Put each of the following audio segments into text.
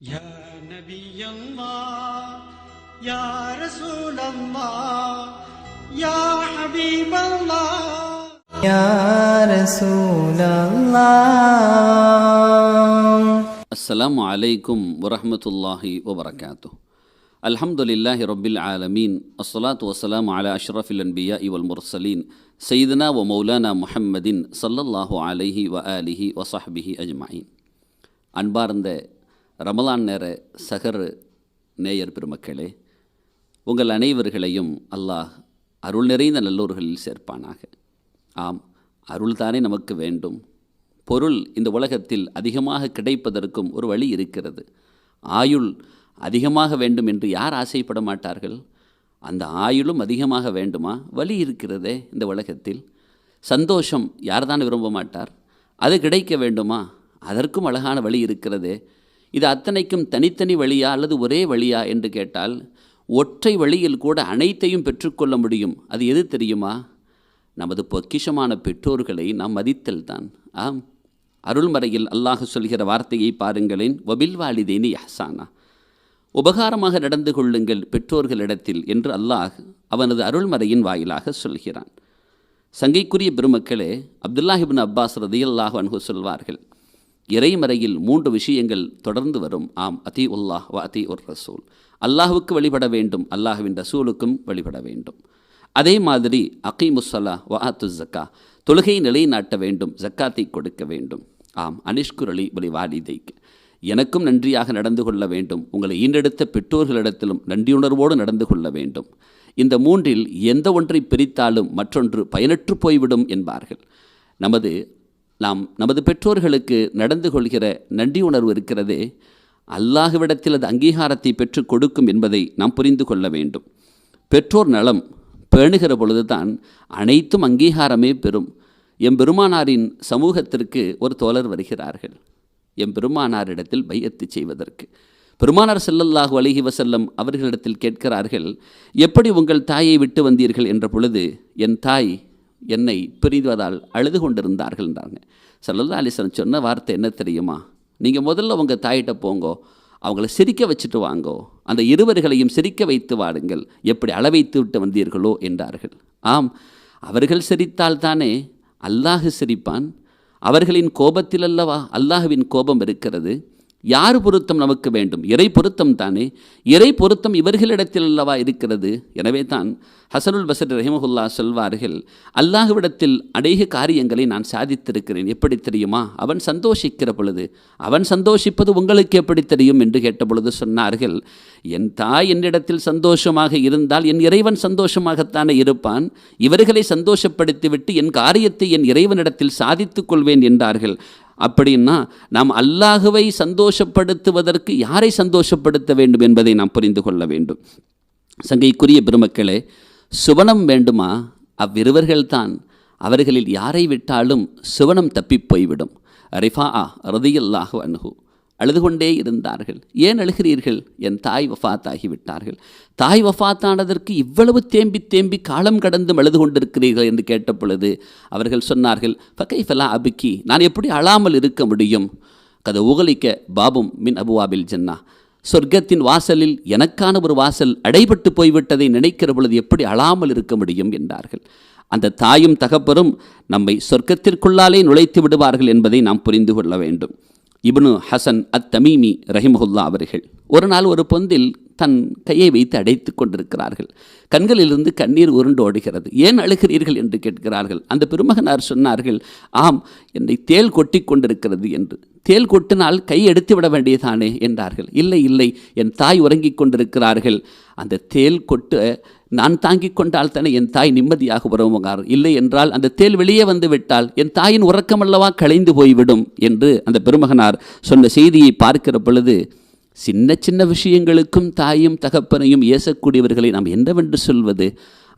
يا نبي الله يا رسول الله يا حبيب الله. يا رسول الله. السلام عليكم ورحمة الله وبركاته. الحمد لله رب العالمين الصلاة والسلام على أشرف الأنبياء والمرسلين سيدنا ومولانا محمد صلى الله عليه وآله وصحبه أجمعين. أنبارند ரமலான் நேர சகர் நேயர் பெருமக்களே உங்கள் அனைவர்களையும் அல்லாஹ் அருள் நிறைந்த நல்லூர்களில் சேர்ப்பானாக. ஆம் அருள்தானே நமக்கு வேண்டும். பொருள் இந்த உலகத்தில் அதிகமாக கிடைப்பதற்கும் ஒரு வழி இருக்கிறது. ஆயுள் அதிகமாக வேண்டும் என்று யார் ஆசைப்பட மாட்டார்கள்? அந்த ஆயுளும் அதிகமாக வேண்டுமா? வழி இருக்கிறதே இந்த உலகத்தில். சந்தோஷம் யார்தான் விரும்ப மாட்டார்? அது கிடைக்க வேண்டுமா? அதற்கும் அழகான வழி இருக்கிறதே. இது அத்தனைக்கும் தனித்தனி வழியா அல்லது ஒரே வழியா என்று கேட்டால் ஒற்றை வழியில் கூட அனைத்தையும் பெற்றுக்கொள்ள முடியும். அது எது தெரியுமா? நமது பொக்கிஷமான பெற்றோர்களை நாம் மதித்தல் தான். ஆம். அருள்மறையில் அல்லாஹ் சொல்கிற வார்த்தையை பாருங்களேன். வபில் வாலிதேனி யஹசானா உபகாரமாக நடந்து கொள்ளுங்கள் பெற்றோர்களிடத்தில் என்று அல்லாஹ் அவனது அருள்மறையின் வாயிலாக சொல்கிறான். சங்கைக்குரிய பெருமக்களே அப்துல்லாஹிபின் அப்பாஸ் ரதியல்லாஹ் அன்ஹு சொல்வார்கள் இறைமறையில் மூன்று விஷயங்கள் தொடர்ந்து வரும். ஆம் அதி உல்லாஹ் வ அதி உர் ரசூல் அல்லாஹுக்கு வழிபட வேண்டும் அல்லாஹுவின் ரசூலுக்கும் வழிபட வேண்டும். அதே மாதிரி அகீமுசல்லா வ அத்து ஜக்கா தொழுகையை நிலைநாட்ட வேண்டும் ஜக்காத்தை கொடுக்க வேண்டும். ஆம் அனிஷ்குரலி ஒலி வாலிதைக்கு எனக்கும் நன்றியாக நடந்து கொள்ள வேண்டும். உங்களை ஈண்டெடுத்த பெற்றோர்களிடத்திலும் நன்றியுணர்வோடு நடந்து கொள்ள வேண்டும். இந்த மூன்றில் எந்த ஒன்றை பிரித்தாலும் மற்றொன்று பயனற்று போய்விடும் என்பார்கள். நமது நாம் நமது பெற்றோர்களுக்கு நடந்து கொள்கிற நன்றி உணர்வு இருக்கிறதே அல்லாஹுவிடத்தில் அது அங்கீகாரத்தை பெற்று கொடுக்கும் என்பதை நாம் புரிந்து கொள்ள வேண்டும். பெற்றோர் நலம் பேணுகிற பொழுதுதான் அனைத்தும் அங்கீகாரமே பெறும். எம்பெருமானாரின் சமூகத்திற்கு ஒரு தோழர் வருகிறார்கள். எம்பெருமானாரிடத்தில் பையத்து செய்வதற்கு. பெருமானார் செல்லல்லாஹு அலிஹி வசல்லம் அவர்களிடத்தில் கேட்கிறார்கள் எப்படி உங்கள் தாயை விட்டு வந்தீர்கள்? என்ற பொழுது என் தாய் என்னை பிரிவதால் அழுது கொண்டிருந்தார்கள் என்றாங்க. சல்லல்லா அலிசன் சொன்ன வார்த்தை என்ன தெரியுமா? நீங்கள் முதல்ல உங்கள் தாயிட்ட போங்கோ அவங்கள சிரிக்க வச்சுட்டு வாங்கோ அந்த இருவர்களையும் சிரிக்க வைத்து வாடுங்கள் எப்படி அளவைத்து விட்டு வந்தீர்களோ என்றார்கள். ஆம் அவர்கள் சிரித்தால் தானே அல்லாஹு சிரிப்பான். அவர்களின் கோபத்தில் அல்லவா அல்லாஹுவின் கோபம் இருக்கிறது? யார் பொருத்தம் நமக்கு வேண்டும்? இறை பொருத்தம் தானே? இறை பொருத்தம் இவர்களிடத்தில் அல்லவா இருக்கிறது? எனவே தான் ஹசனுல் பசர் ரஹிமஹுல்லா சொல்வார்கள் அல்லாஹுவிடத்தில் அநேக காரியங்களை நான் சாதித்திருக்கிறேன். எப்படி தெரியுமா? அவன் சந்தோஷிக்கிற பொழுது. அவன் சந்தோஷிப்பது உங்களுக்கு எப்படி தெரியும்? என்று கேட்ட பொழுது சொன்னார்கள் என் தாய் என்னிடத்தில் சந்தோஷமாக இருந்தால் என் இறைவன் சந்தோஷமாகத்தானே இருப்பான். இவர்களை சந்தோஷப்படுத்திவிட்டு என் காரியத்தை என் இறைவனிடத்தில் சாதித்துக் கொள்வேன் என்றார்கள். அப்படின்னா நாம் அல்லாஹுவை சந்தோஷப்படுத்துவதற்கு யாரை சந்தோஷப்படுத்த வேண்டும் என்பதை நாம் புரிந்து கொள்ள வேண்டும். சங்கைக்குரிய பெருமக்களே சுவனம் வேண்டுமா? அவ்விருவர்கள்தான் அவர்களில் யாரை விட்டாலும் சுவனம் தப்பிப் போய்விடும். ரிஃபா ஆ ரதியல்லாஹு அன்ஹு. அழுது கொண்டே இருந்தார்கள். ஏன் அழுகிறீர்கள்? என் தாய் வஃத்தாகிவிட்டார்கள். தாய் வஃபாத்தானதற்கு இவ்வளவு தேம்பி தேம்பி காலம் கடந்தும் அழுது கொண்டிருக்கிறீர்கள் என்று கேட்ட பொழுது அவர்கள் சொன்னார்கள் ஃபகை ஃபலா அபிக்கி நான் எப்படி அழாமல் இருக்க முடியும்? கதை உகலிக்க பாபும் மின் அபுவாபில் ஜன்னா. சொர்க்கத்தின் வாசலில் எனக்கான ஒரு வாசல் அடைபட்டு போய்விட்டதை நினைக்கிற பொழுது எப்படி அழாமல் இருக்க முடியும்? என்றார்கள். அந்த தாயும் தகப்பரும் நம்மை சொர்க்கத்திற்குள்ளாலே நுழைத்து விடுவார்கள் என்பதை நாம் புரிந்து கொள்ள வேண்டும். இப்னு ஹசன் அத் தமீமி ரஹிமஹுல்லா அவர்கள். ஒரு நாள் ஒரு பொந்தில் தன் கையை வைத்து அடைத்து கொண்டிருக்கிறார்கள். கண்களிலிருந்து கண்ணீர் உருண்டு ஓடுகிறது. ஏன் அழுகிறீர்கள்? என்று கேட்கிறார்கள். அந்த பெருமகனார் சொன்னார்கள் ஆம் என்னை தேல் கொட்டி கொண்டிருக்கிறது என்று. தேல் கொட்டினால் கை எடுத்து விட வேண்டியதானே? என்றார்கள். இல்லை இல்லை என் தாய் உறங்கிக் கொண்டிருக்கிறார்கள். அந்த தேல் கொட்டு நான் தாங்கிக் கொண்டால் தானே என் தாய் நிம்மதியாக உறவுகிறார் இல்லை என்றால் அந்த தேல் வெளியே வந்து விட்டால் என் தாயின் உறக்கம் அல்லவா களைந்து போய்விடும் என்று அந்த பெருமகனார் சொன்ன செய்தியை பார்க்கிற பொழுது சின்ன சின்ன விஷயங்களுக்கும் தாயும் தகப்பனையும் ஏசக்கூடியவர்களை நாம் என்னவென்று சொல்வது?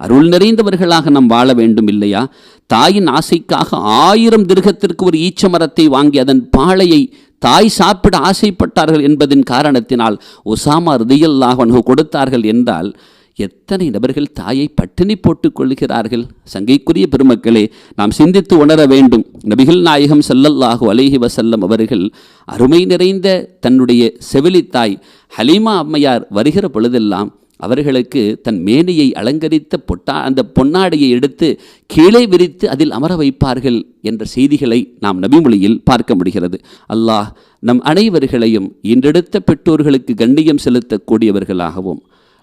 அருள் நிறைந்தவர்களாக நாம் வாழ வேண்டும் இல்லையா? தாயின் ஆசைக்காக ஆயிரம் திருகத்திற்கு ஒரு ஈச்ச மரத்தை வாங்கி அதன் பாளையை தாய் சாப்பிட ஆசைப்பட்டார்கள் என்பதின் காரணத்தினால் ஒசாமா ரிதியல்லாஹ் கொடுத்தார்கள் என்றால் எத்தனை நபர்கள் தாயை பட்டினி போட்டுக் கொள்கிறார்கள் சங்கைக்குரிய பெருமக்களே நாம் சிந்தித்து உணர வேண்டும். நபிகள் நாயகம் ஸல்லல்லாஹு அலேஹி வசல்லம் அவர்கள் அருமை நிறைந்த தன்னுடைய செவிலித்தாய் ஹலீமா அம்மையார் வருகிற பொழுதெல்லாம் அவர்களுக்கு தன் மேனியை அலங்கரித்த பொட்டா அந்த பொன்னாடையை எடுத்து கீழே விரித்து அதில் அமர வைப்பார்கள் என்ற செய்திகளை நாம் நபிமொழியில் பார்க்க முடிகிறது. அல்லாஹ் நம் அனைவர்களையும் இன்றெடுத்த பெற்றோர்களுக்கு கண்ணியம் செலுத்தக்கூடியவர்களாகவும்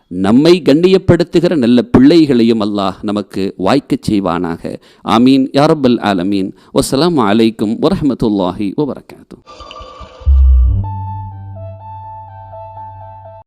நம்மை கண்ணியப்படுத்துகிற நல்ல பிள்ளைகளையும் அல்லாஹ் நமக்கு வாய்க்கச் செய்வானாக. ஆமீன். யாரபல் ஆலமீன். வசலாம் அலைக்கும் வரமத்துல்லாஹி வபரகாத்துஹ்